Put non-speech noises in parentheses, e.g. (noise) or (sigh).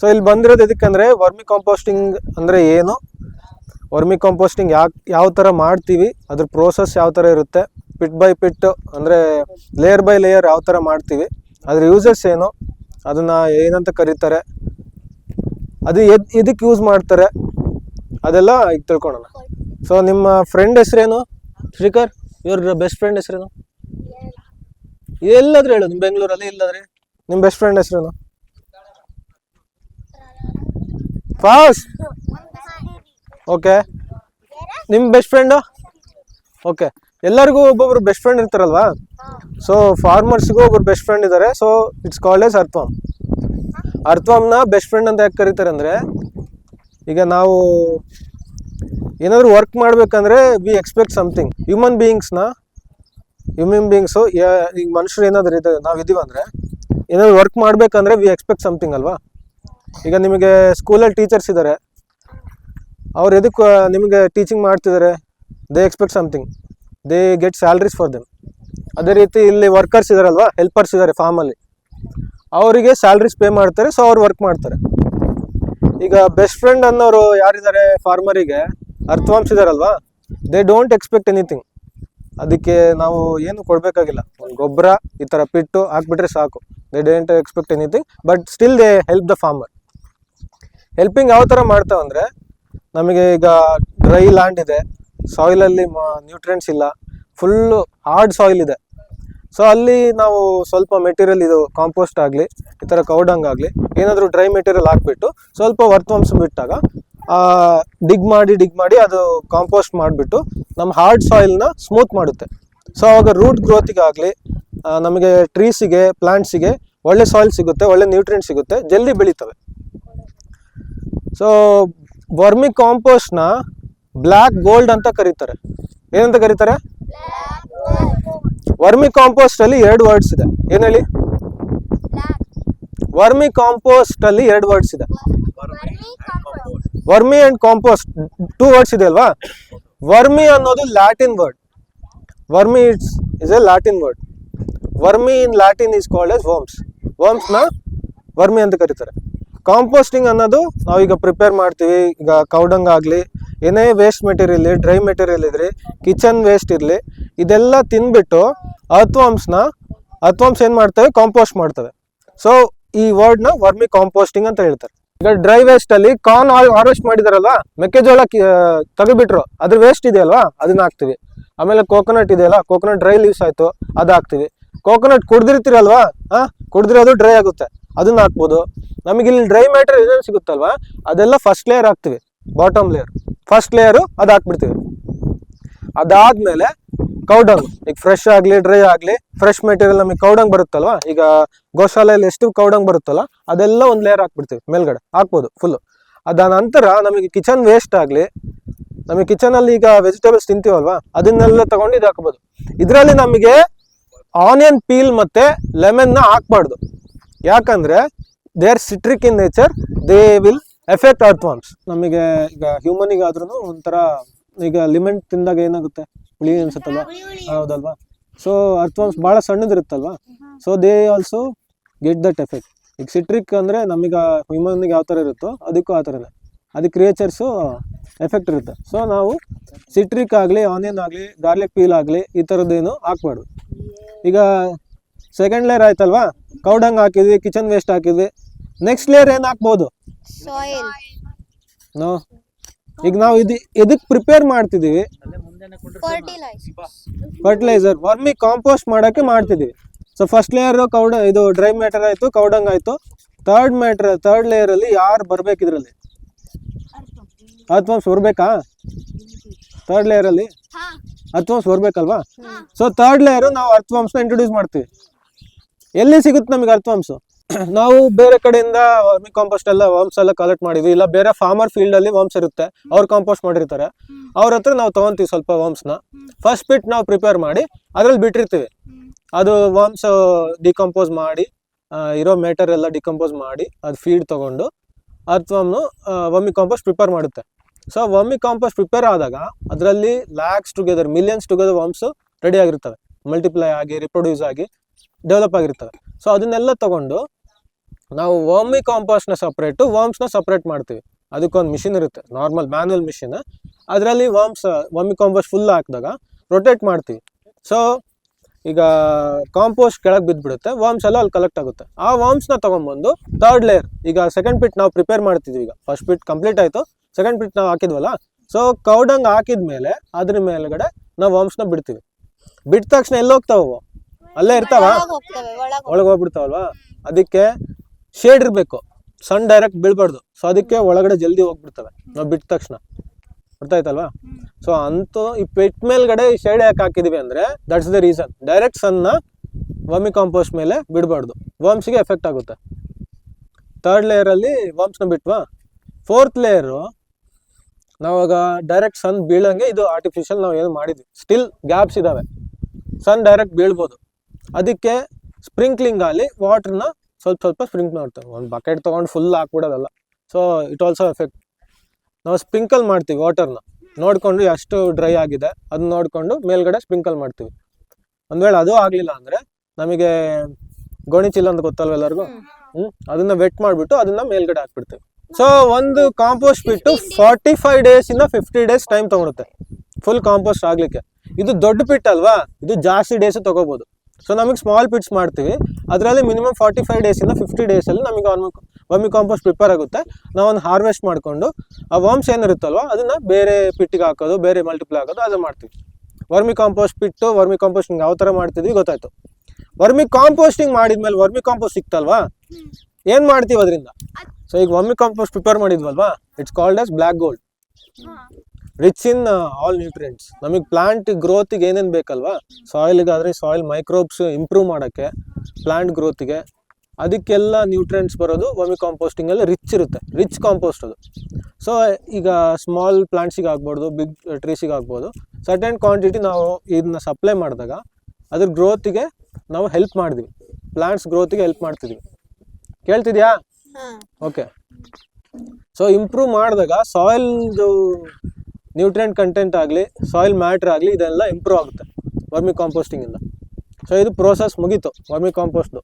So ಇಲ್ಲಿ ಬಂದಿರೋದು ಎದಕ್ಕಂದ್ರೆ vermi composting ಅಂದ್ರೆ ಏನು? ವರ್ಮಿ ಕಾಂಪೋಸ್ಟಿಂಗ್ ಯಾಕೆ ಯಾವ ಥರ ಮಾಡ್ತೀವಿ, ಅದ್ರ ಪ್ರೋಸೆಸ್ ಯಾವ ಥರ ಇರುತ್ತೆ ಪಿಟ್ ಬೈ ಪಿಟ್ ಅಂದರೆ ಲೇಯರ್ ಬೈ ಲೇಯರ್ ಯಾವ ಥರ ಮಾಡ್ತೀವಿ, ಅದ್ರ ಯೂಸಸ್ ಏನು, ಅದನ್ನು ಏನಂತ ಕರೀತಾರೆ, ಅದು ಎದ್ ಇದಕ್ಕೆ ಯೂಸ್ ಮಾಡ್ತಾರೆ, ಅದೆಲ್ಲ ಈಗ ತಿಳ್ಕೊಳೋಣ. ಸೊ ನಿಮ್ಮ ಫ್ರೆಂಡ್ ಹೆಸರೇನು? ಶ್ರೀಕರ್ ಇವ್ರ ಬೆಸ್ಟ್ ಫ್ರೆಂಡ್ ಹೆಸರೇನು? ಎಲ್ಲಾದ್ರೂ ಹೇಳೋದು ಬೆಂಗಳೂರಲ್ಲಿ ಇಲ್ಲಾದ್ರೆ. ನಿಮ್ಮ ಬೆಸ್ಟ್ ಫ್ರೆಂಡ್ ಹೆಸರೇನು? ಫಾಸ್ಟ್. ಓಕೆ. ನಿಮ್ಮ ಬೆಸ್ಟ್ ಫ್ರೆಂಡು ಓಕೆ. ಎಲ್ಲರಿಗೂ ಒಬ್ಬೊಬ್ರು ಬೆಸ್ಟ್ ಫ್ರೆಂಡ್ ಇರ್ತಾರಲ್ವಾ? ಸೊ ಫಾರ್ಮರ್ಸ್ಗೂ ಒಬ್ಬರು ಬೆಸ್ಟ್ ಫ್ರೆಂಡ್ ಇದ್ದಾರೆ so it's call as earthworm ಅರ್ಥಮ್ನ best friend ಅಂತ ಯಾಕೆ ಕರೀತಾರೆ ಅಂದರೆ, ಈಗ ನಾವು ಏನಾದರೂ ವರ್ಕ್ ಮಾಡಬೇಕಂದ್ರೆ ವಿ ಎಕ್ಸ್ಪೆಕ್ಟ್ ಸಮಥಿಂಗ್ ಹ್ಯೂಮನ್ ಬೀಯಿಂಗ್ಸ್ನ ಹ್ಯೂಮನ್ ಬೀಯಿಂಗ್ಸು ಈಗ ಮನುಷ್ಯರು ಏನಾದರೂ ಇದೆ ನಾವು ಇದ್ದೀವಂದರೆ ಏನಾದರೂ ವರ್ಕ್ ಮಾಡಬೇಕಂದ್ರೆ ವಿ ಎಕ್ಸ್ಪೆಕ್ಟ್ ಸಮಥಿಂಗ್ ಅಲ್ವಾ? ಈಗ ನಿಮಗೆ ಸ್ಕೂಲಲ್ಲಿ ಟೀಚರ್ಸ್ ಇದ್ದಾರೆ ಅವ್ರು ಎದಕ್ಕೆ ನಿಮಗೆ ಟೀಚಿಂಗ್ ಮಾಡ್ತಿದ್ದಾರೆ they expect something they get salaries for them ಅದೇ ರೀತಿ ಇಲ್ಲಿ ವರ್ಕರ್ಸ್ ಇದಾರಲ್ವಾ? ಹೆಲ್ಪರ್ಸ್ ಇದ್ದಾರೆ ಫಾರ್ಮಲ್ಲಿ ಅವರಿಗೆ ಸ್ಯಾಲ್ರೀಸ್ ಪೇ ಮಾಡ್ತಾರೆ ಸೊ ಅವ್ರು ವರ್ಕ್ ಮಾಡ್ತಾರೆ. ಈಗ ಬೆಸ್ಟ್ ಫ್ರೆಂಡ್ ಅನ್ನೋರು ಯಾರಿದ್ದಾರೆ ಫಾರ್ಮರಿಗೆ ಅರ್ಥವಾಂಶ ಇದಾರಲ್ವಾ? ದೇ ಡೋಂಟ್ ಎಕ್ಸ್ಪೆಕ್ಟ್ ಎನಿಥಿಂಗ್ ಅದಕ್ಕೆ ನಾವು ಏನು ಕೊಡಬೇಕಾಗಿಲ್ಲ. ಒಂದು ಗೊಬ್ಬರ, ಈ ಥರ ಪಿಟ್ಟು ಹಾಕ್ಬಿಟ್ರೆ ಸಾಕು. They don't expect anything but still they help the farmer helping ಯಾವ ಥರ ಮಾಡ್ತಾವಂದ್ರೆ ನಮಗೆ ಈಗ ಡ್ರೈ ಲ್ಯಾಂಡ್ ಇದೆ ಸಾಯಿಲಲ್ಲಿ ನ್ಯೂಟ್ರಿಯೆಂಟ್ಸ್ ಇಲ್ಲ ಫುಲ್ಲು ಹಾರ್ಡ್ ಸಾಯಿಲ್ ಇದೆ. ಸೊ ಅಲ್ಲಿ ನಾವು ಸ್ವಲ್ಪ ಮೆಟೀರಿಯಲ್ ಇದು ಕಾಂಪೋಸ್ಟ್ ಆಗಲಿ, ಈ ಥರ ಕೌಡಂಗ್ ಆಗಲಿ, ಏನಾದರೂ ಡ್ರೈ ಮೆಟೀರಿಯಲ್ ಹಾಕ್ಬಿಟ್ಟು ಸ್ವಲ್ಪ ವರ್ತವಂಶ ಬಿಟ್ಟಾಗ ಡಿಗ್ ಮಾಡಿ ಡಿಗ್ ಮಾಡಿ ಅದು ಕಾಂಪೋಸ್ಟ್ ಮಾಡಿಬಿಟ್ಟು ನಮ್ಮ ಹಾರ್ಡ್ ಸಾಯಿಲ್ನ ಸ್ಮೂತ್ ಮಾಡುತ್ತೆ. ಸೊ ಆವಾಗ ರೂಟ್ ಗ್ರೋತಿಗಾಗಲಿ ನಮಗೆ ಟ್ರೀಸಿಗೆ ಪ್ಲಾಂಟ್ಸಿಗೆ ಒಳ್ಳೆ ಸಾಯಿಲ್ ಸಿಗುತ್ತೆ, ಒಳ್ಳೆ ನ್ಯೂಟ್ರಿಯೆಂಟ್ ಸಿಗುತ್ತೆ, ಜಲ್ದಿ ಬೆಳೀತವೆ. ಸೊ ವರ್ಮಿ ಕಾಂಪೋಸ್ಟ್ನ ಬ್ಲ್ಯಾಕ್ ಗೋಲ್ಡ್ ಅಂತ ಕರೀತಾರೆ. ಏನಂತ ಕರೀತಾರೆ? ವರ್ಮಿ ಕಾಂಪೋಸ್ಟ್ ಅಲ್ಲಿ ಎರಡು ವರ್ಡ್ಸ್ ಇದೆ. ಏನ್ ಹೇಳಿ? ವರ್ಮಿ ಕಾಂಪೋಸ್ಟ್ ಅಲ್ಲಿ ಎರಡು ವರ್ಡ್ಸ್ ಇದೆ. Vermi and compost two words ಇದೆ ಅಲ್ವಾ? ವರ್ಮಿ ಅನ್ನೋದು Latin word vermi it's is a Latin word vermi in Latin is called as worms ವರ್ಮ್ಸ್ನ vermi ಅಂತ ಕರೀತಾರೆ. ಕಾಂಪೋಸ್ಟಿಂಗ್ ಅನ್ನೋದು ನಾವೀಗ ಪ್ರಿಪೇರ್ ಮಾಡ್ತೀವಿ. ಈಗ ಕೌಡಂಗ್ ಆಗಲಿ, ಏನೇ ವೇಸ್ಟ್ ಮೆಟೀರಿಯಲ್ ಡ್ರೈ ಮೆಟೀರಿಯಲ್ ಇದ್ರಿ ಕಿಚನ್ ವೇಸ್ಟ್ ಇರಲಿ, ಇದೆಲ್ಲ ತಿನ್ಬಿಟ್ಟು ಅತ್ವಾಂಶನ ಅತ್ವಾಂಶ ಏನು ಮಾಡ್ತವೆ? ಕಾಂಪೋಸ್ಟ್ ಮಾಡ್ತವೆ. ಸೊ ಈ ವರ್ಡ್ನ ವರ್ಮಿ ಕಾಂಪೋಸ್ಟಿಂಗ್ ಅಂತ ಹೇಳ್ತಾರೆ. ಈಗ ಡ್ರೈ ವೇಸ್ಟ್ ಅಲ್ಲಿ ಕಾರ್ನ್ ಹಾರ್ವೆಸ್ಟ್ ಮಾಡಿದಾರಲ್ವಾ ಮೆಕ್ಕೆಜೋಳ ತೆಗೆದ್ಬಿಟ್ರು ಅದ್ರ ವೇಸ್ಟ್ ಇದೆಯಲ್ವಾ? ಅದನ್ನ ಹಾಕ್ತಿವಿ. ಆಮೇಲೆ ಕೋಕೋನಟ್ ಇದೆಯಲ್ಲ ಕೋಕೋನಟ್ ಡ್ರೈ ಲೀವ್ಸ್ ಆಯ್ತು, ಅದು ಹಾಕ್ತಿವಿ. ಕೋಕೋನಟ್ ಕುಡ್ದಿರ್ತೀರಲ್ವಾ? ಹಾ ಕುಡ್ದಿರೋದು ಡ್ರೈ ಆಗುತ್ತೆ. ಅದನ್ನ ಹಾಕ್ಬೋದು. ನಮಗೆ ಇಲ್ಲಿ ಡ್ರೈ ಮ್ಯಾಟರ್ ಏನೇನು ಸಿಗುತ್ತಲ್ವಾ, ಅದೆಲ್ಲ ಫಸ್ಟ್ ಲೇಯರ್ ಹಾಕ್ತೀವಿ ಬಾಟಮ್ ಲೇಯರ್ ಫಸ್ಟ್ ಲೇಯರು ಅದು ಹಾಕ್ಬಿಡ್ತೀವಿ. ಅದಾದ್ಮೇಲೆ ಕೌಡಂಗ್ ಈಗ ಫ್ರೆಶ್ ಆಗಲಿ ಡ್ರೈ ಆಗಲಿ ಫ್ರೆಶ್ ಮೆಟೀರಿಯಲ್ ನಮಗೆ ಕೌಡಂಗ್ ಬರುತ್ತಲ್ವ, ಈಗ ಗೋಶಾಲೆಯಲ್ಲಿ ಎಷ್ಟು ಕೌಡಂಗ್ ಬರುತ್ತಲ್ಲ, ಅದೆಲ್ಲ ಒಂದು ಲೇಯರ್ ಹಾಕ್ಬಿಡ್ತೀವಿ, ಮೇಲ್ಗಡೆ, ಹಾಕ್ಬೋದು ಫುಲ್ಲು ಅದ ನಂತರ ನಮಗೆ ಕಿಚನ್ ವೇಸ್ಟ್ ಆಗಲಿ, ನಮಗೆ ಕಿಚನಲ್ಲಿ ಈಗ ವೆಜಿಟೇಬಲ್ಸ್ ತಿಂತೀವಲ್ವಾ, ಅದನ್ನೆಲ್ಲ ತಗೊಂಡು ಇದು ಇದರಲ್ಲಿ ನಮಗೆ ಆನಿಯನ್ ಪೀಲ್ ಮತ್ತೆ ಲೆಮನ್ನ ಹಾಕ್ಬಾರ್ದು. ಯಾಕಂದ್ರೆ they are citric in nature they will effect earthworms ನಮಗೆ ಈಗ ಹ್ಯೂಮನಿಗೆ ಆದ್ರೂ ಒಂಥರ ಈಗ ಲಿಮೆಂಟ್ ತಿಂದಾಗ ಏನಾಗುತ್ತೆ? ಹುಳಿ ಅನ್ಸುತ್ತಲ್ವಾ? ಹೌದಲ್ವಾ? ಸೊ ಅರ್ಥವಾಮ್ಸ್ ಭಾಳ ಸಣ್ಣದಿರುತ್ತಲ್ವಾ? So they also get that effect ಈಗ ಸಿಟ್ರಿಕ್ ಅಂದರೆ ನಮಗೆ ಹ್ಯೂಮನ್ಗೆ ಯಾವ ಥರ ಇರುತ್ತೋ ಅದಕ್ಕೂ ಆ ಥರನೇ. ಅದಕ್ಕೆ ಕ್ರಿಯೇಚರ್ಸು ಎಫೆಕ್ಟ್ ಇರುತ್ತೆ. ಸೊ ನಾವು ಸಿಟ್ರಿಕ್ ಆಗಲಿ ಆನಿಯನ್ ಆಗಲಿ ಗಾರ್ಲಿಕ್ ಪೀಲ್ ಆಗಲಿ ಈ ಥರದ್ದೇನು ಹಾಕ್ಬಾರ್ದು. ಈಗ ಸೆಕೆಂಡ್ ಲೇಯರ್ ಆಯ್ತಲ್ವಾ? ಕೌಡಂಗ್ ಹಾಕಿದ್ವಿ ಕಿಚನ್ ವೇಸ್ಟ್ ಹಾಕಿದ್ವಿ. ನೆಕ್ಸ್ಟ್ ಲೇಯರ್ ಏನ್ ಹಾಕ್ಬೋದು ಸಾಯಿಲ್ ನೋ ಈಗ ನಾವು ಇದು ಇದಕ್ಕೆ ಪ್ರಿಪೇರ್ ಮಾಡ್ತಿದೀವಿ. ಫರ್ಟಿಲೈಸರ್ ವರ್ಮಿ ಕಾಂಪೋಸ್ಟ್ ಮಾಡೋಕ್ಕೆ ಮಾಡ್ತಿದೀವಿ. ಸೊ ಫಸ್ಟ್ ಲೇಯರ್ ಕೌಡ ಇದು ಡ್ರೈ ಮ್ಯಾಟರ್ ಆಯಿತು ಕೌಡಂಗ್ ಆಯಿತು. ಥರ್ಡ್ ಮ್ಯಾಟರ್ ಥರ್ಡ್ ಲೇಯರಲ್ಲಿ ಯಾರು ಬರ್ಬೇಕು ಇದರಲ್ಲಿ? ಅಥವಾ ಬರ್ಬೇಕಾ? ಥರ್ಡ್ ಲೇಯರಲ್ಲಿ ಅರ್ಥವಂಶ ಬರ್ಬೇಕಲ್ವಾ? ಸೊ ಥರ್ಡ್ ಲೇಯರ್ ನಾವು ಅರ್ಥವಂಶನ ಇಂಟ್ರೊಡ್ಯೂಸ್ ಮಾಡ್ತೀವಿ. ಎಲ್ಲಿ ಸಿಗುತ್ತೆ ನಮಗೆ ಅರ್ಥವಂಶ (clears throat) ನಾವು ಬೇರೆ ಕಡೆಯಿಂದ ವರ್ಮಿ ಕಾಂಪೋಸ್ಟ್ ಎಲ್ಲ ವರ್ಮ್ಸ್ ಎಲ್ಲ ಕಲೆಕ್ಟ್ ಮಾಡಿದ್ವಿ. ಇಲ್ಲ, ಬೇರೆ ಫಾರ್ಮರ್ ಫೀಲ್ಡ್ ಅಲ್ಲಿ ವರ್ಮ್ಸ್ ಇರುತ್ತೆ. ಅವ್ರು ಕಾಂಪೋಸ್ಟ್ ಮಾಡಿರ್ತಾರೆ. ಅವ್ರ ಹತ್ರ ನಾವು ತಗೊಂತೀವಿ ಸ್ವಲ್ಪ ವರ್ಮ್ಸ್ನ ಫಸ್ಟ್ ಬಿಟ್ ನಾವು ಪ್ರಿಪೇರ್ ಮಾಡಿ, ಅದ್ರಲ್ಲಿ ಬಿಟ್ಟಿರ್ತೀವಿ. ಅದು ವರ್ಮ್ಸ್ ಡಿಕಂಪೋಸ್ ಮಾಡಿ ಇರೋ ಮ್ಯಾಟರ್ ಎಲ್ಲ ಡಿಕಂಪೋಸ್ ಮಾಡಿ, ಅದು ಫೀಡ್ ತಗೊಂಡು ಅರ್ಥವಮ್ನು ವಮ್ಮಿ ಕಾಂಪೋಸ್ಟ್ ಪ್ರಿಪೇರ್ ಮಾಡುತ್ತೆ. ಸೊ ವಮ್ಮಿ ಕಾಂಪೋಸ್ಟ್ ಪ್ರಿಪೇರ್ ಆದಾಗ ಅದರಲ್ಲಿ lakhs together millions together worms ready ಆಗಿರ್ತವೆ. ಮಲ್ಟಿಪ್ಲೈ ಆಗಿ ರಿಪ್ರೊಡ್ಯೂಸ್ ಆಗಿ ಡೆವಲಪ್ ಆಗಿರ್ತವೆ. ಸೊ ಅದನ್ನೆಲ್ಲ ತಗೊಂಡು ನಾವು ವರ್ಮಿ ಕಾಂಪೋಸ್ಟ್ನ ಸಪ್ರೇಟು ವರ್ಮ್ಸ್ನ ಸಪ್ರೇಟ್ ಮಾಡ್ತೀವಿ. ಅದಕ್ಕೊಂದು ಮಿಷಿನ್ ಇರುತ್ತೆ ನಾರ್ಮಲ್ ಮ್ಯಾನ್ಯಲ್ ಮಿಷಿನ್. ಅದರಲ್ಲಿ ವರ್ಮ್ಸ್ ವರ್ಮಿ ಕಾಂಪೋಸ್ಟ್ ಫುಲ್ ಹಾಕಿದಾಗ ರೊಟೇಟ್ ಮಾಡ್ತೀವಿ. ಸೊ ಈಗ ಕಾಂಪೋಸ್ಟ್ ಕೆಳಗೆ ಬಿದ್ದುಬಿಡುತ್ತೆ ವರ್ಮ್ಸ್ ಎಲ್ಲ ಅಲ್ಲಿ ಕಲೆಕ್ಟ್ ಆಗುತ್ತೆ. ಆ ವಾಮ್ಸ್ನ ತೊಗೊಂಬಂದು ಥರ್ಡ್ ಲೇಯರ್ ಈಗ ಸೆಕೆಂಡ್ ಪಿಟ್ ನಾವು ಪ್ರಿಪೇರ್ ಮಾಡ್ತಿದ್ವಿ ಈಗ. ಫಸ್ಟ್ ಪಿಟ್ ಕಂಪ್ಲೀಟ್ ಆಯಿತು ಸೆಕೆಂಡ್ ಪಿಟ್ ನಾವು ಹಾಕಿದ್ವಲ್ಲ? ಸೊ ಕೌಡಂಗ್ ಹಾಕಿದ ಮೇಲೆ ಅದ್ರ ಮೇಲ್ಗಡೆ ನಾವು ವಾಮ್ಸ್ನ ಬಿಡ್ತೀವಿ. ಬಿಟ್ಟ ತಕ್ಷಣ ಎಲ್ಲಿ ಹೋಗ್ತಾವ ಅಲ್ಲೇ ಇರ್ತಾವ? ಒಳಗೆ ಹೋಗ್ಬಿಡ್ತಾವಲ್ವಾ? ಅದಕ್ಕೆ ಶೇಡ್ ಇರಬೇಕು. ಸನ್ ಡೈರೆಕ್ಟ್ ಬೀಳ್ಬಾರ್ದು. ಸೊ ಅದಕ್ಕೆ ಒಳಗಡೆ ಜಲ್ದಿ ಹೋಗ್ಬಿಡ್ತವೆ. ನಾವು ಬಿಟ್ಟ ತಕ್ಷಣ. ಗೊತ್ತಾಯ್ತಲ್ವಾ ಸೊ ಅಂತೂ ಈ ಪೆಟ್ ಮೇಲ್ಗಡೆ ಈ ಶೇಡ್ ಯಾಕೆ ಹಾಕಿದೀವಿ ಅಂದ್ರೆ ದಟ್ಸ್ ದ ರೀಸನ್ ಡೈರೆಕ್ಟ್ ಸನ್ನ ವರ್ಮಿ ಕಾಂಪೋಸ್ಟ್ ಮೇಲೆ ಬಿಡಬಾರ್ದು. ವರ್ಮ್ಸ್ಗೆ ಎಫೆಕ್ಟ್ ಆಗುತ್ತೆ. ಥರ್ಡ್ ಲೇಯರಲ್ಲಿ ವರ್ಮ್ಸ್ನ ಬಿಟ್ವಾ? ಫೋರ್ತ್ ಲೇಯರು ನಾವಾಗ ಡೈರೆಕ್ಟ್ ಸನ್ ಬೀಳಂಗೆ ಇದು ಆರ್ಟಿಫಿಷಿಯಲ್ ನಾವು ಏನು ಮಾಡಿದ್ವಿ. ಸ್ಟಿಲ್ ಗ್ಯಾಪ್ಸ್ ಇದಾವೆ. ಸನ್ ಡೈರೆಕ್ಟ್ ಬೀಳ್ಬೋದು. ಅದಕ್ಕೆ ಸ್ಪ್ರಿಂಕ್ಲಿಂಗ್ ಅಲ್ಲಿ ವಾಟರ್ನ ಸ್ವಲ್ಪ ಸ್ವಲ್ಪ ಸ್ಪ್ರಿಂಕ್ ಮಾಡ್ತೇವೆ ಒಂದು ಬಕೆಟ್ ತೊಗೊಂಡು ಫುಲ್ ಹಾಕ್ಬಿಡೋದಲ್ಲ. ಸೊ ಇಟ್ ಆಲ್ಸೋ ಎಫೆಕ್ಟ್ ನಾವು ಸ್ಪ್ರಿಂಕಲ್ ಮಾಡ್ತೀವಿ ವಾಟರ್ನ ನೋಡಿಕೊಂಡು ಎಷ್ಟು ಡ್ರೈ ಆಗಿದೆ ಅದನ್ನ ನೋಡಿಕೊಂಡು ಮೇಲ್ಗಡೆ ಸ್ಪ್ರಿಂಕಲ್ ಮಾಡ್ತೀವಿ. ಒಂದು ವೇಳೆ ಅದು ಆಗಲಿಲ್ಲ ಅಂದರೆ ನಮಗೆ ಗೋಣಿಚಿಲ್ಲ ಅಂತ ಗೊತ್ತಲ್ವ ಎಲ್ಲರಿಗೂ? ಹ್ಞೂ ಅದನ್ನು ವೆಟ್ ಮಾಡಿಬಿಟ್ಟು ಅದನ್ನು ಮೇಲ್ಗಡೆ ಹಾಕ್ಬಿಡ್ತೀವಿ. ಸೊ ಒಂದು ಕಾಂಪೋಸ್ಟ್ ಬಿಟ್ಟು ಫಾರ್ಟಿ ಫೈವ್ ಡೇಸ್ ಇಂದ ಫಿಫ್ಟಿ ಡೇಸ್ ಟೈಮ್ ತೊಗೊಳುತ್ತೆ. ಫುಲ್ ಕಾಂಪೋಸ್ಟ್ ಆಗಲಿಕ್ಕೆ. ಇದು ದೊಡ್ಡ ಪಿಟ್ ಅಲ್ವಾ? ಇದು ಜಾಸ್ತಿ ಡೇಸು ತಗೋಬಹುದು ಸೊ ನಮಗೆ ಸ್ಮಾಲ್ ಪಿಟ್ಸ್ ಮಾಡ್ತೀವಿ. ಅದರಲ್ಲಿ ಮಿನಿಮಮ್ ಫಾರ್ಟಿ ಫೈವ್ ಡೇಸಿಂದ ಫಿಫ್ಟಿ ಡೇಸಲ್ಲಿ ನಮಗೆ ವರ್ಮಿ ಕಾಂಪೋಸ್ಟ್ ಪ್ರಿಪೇರ್ ಆಗುತ್ತೆ. ನಾವೊಂದು ಹಾರ್ವೆಸ್ಟ್ ಮಾಡಿಕೊಂಡು, ಆ ವರ್ಮ್ಸ್ ಏನಿರುತ್ತಲ್ವ, ಅದನ್ನ ಬೇರೆ ಪಿಟ್ಟಿಗೆ ಹಾಕೋದು, ಬೇರೆ ಮಲ್ಟಿಪ್ಲೈ ಹಾಕೋದು, ಅದು ಮಾಡ್ತೀವಿ. Vermi compost pit vermi composting ಯಾವ ಥರ ಮಾಡ್ತಿದ್ವಿ ಗೊತ್ತಾಯ್ತು. ವರ್ಮಿ ಕಾಂಪೋಸ್ಟಿಂಗ್ ಮಾಡಿದ್ಮೇಲೆ ವರ್ಮಿ ಕಾಂಪೋಸ್ಟ್ ಸಿಕ್ತಲ್ವಾ? ಏನು ಮಾಡ್ತೀವಿ ಅದರಿಂದ? ಸೊ ಈಗ vermi compost prepare ಮಾಡಿದ್ವಲ್ವಾ? It's called as black gold rich in all nutrients ನಮಗೆ ಪ್ಲಾಂಟ್ ಗ್ರೋತಿಗೆ ಏನೇನು ಬೇಕಲ್ವಾ? ಸಾಯಿಲ್ಗಾದರೆ ಸಾಯಿಲ್ ಮೈಕ್ರೋಬ್ಸ್ ಇಂಪ್ರೂವ್ ಮಾಡೋಕ್ಕೆ ಪ್ಲಾಂಟ್ ಗ್ರೋತಿಗೆ ಅದಕ್ಕೆಲ್ಲ ನ್ಯೂಟ್ರಿಯೆಂಟ್ಸ್ ಬರೋದು ವರ್ಮಿ ಕಾಂಪೋಸ್ಟಿಂಗಲ್ಲಿ ರಿಚ್ ಇರುತ್ತೆ. ರಿಚ್ ಕಾಂಪೋಸ್ಟ್ ಅದು. ಸೊ ಈಗ ಸ್ಮಾಲ್ ಪ್ಲಾಂಟ್ಸಿಗೆ ಆಗ್ಬೋದು ಬಿಗ್ ಟ್ರೀಸಿಗೆ ಆಗ್ಬೋದು ಸರ್ಟೆನ್ ಕ್ವಾಂಟಿಟಿ ನಾವು ಇದನ್ನ ಸಪ್ಲೈ ಮಾಡಿದಾಗ ಅದ್ರ ಗ್ರೋತಿಗೆ ನಾವು ಹೆಲ್ಪ್ ಮಾಡಿದ್ವಿ ಪ್ಲಾಂಟ್ಸ್ ಗ್ರೋತಿಗೆ ಹೆಲ್ಪ್ ಮಾಡ್ತಿದ್ವಿ. ಕೇಳ್ತಿದ್ಯಾ? ಓಕೆ ಸೊ ಇಂಪ್ರೂವ್ ಮಾಡಿದಾಗ ಸಾಯಿಲ್ದು ನ್ಯೂಟ್ರಿಯೆಂಟ್ ಕಂಟೆಂಟ್ ಆಗಲಿ ಸಾಯಿಲ್ ಮ್ಯಾಟ್ರ್ ಆಗಲಿ ಇದೆಲ್ಲ ಇಂಪ್ರೂವ್ ಆಗುತ್ತೆ. ವರ್ಮಿ ಕಾಂಪೋಸ್ಟಿಂಗಿಂದ ಸೊ ಇದು ಪ್ರೋಸೆಸ್ ಮುಗೀತು ವರ್ಮಿ ಕಾಂಪೋಸ್ಟ್ದು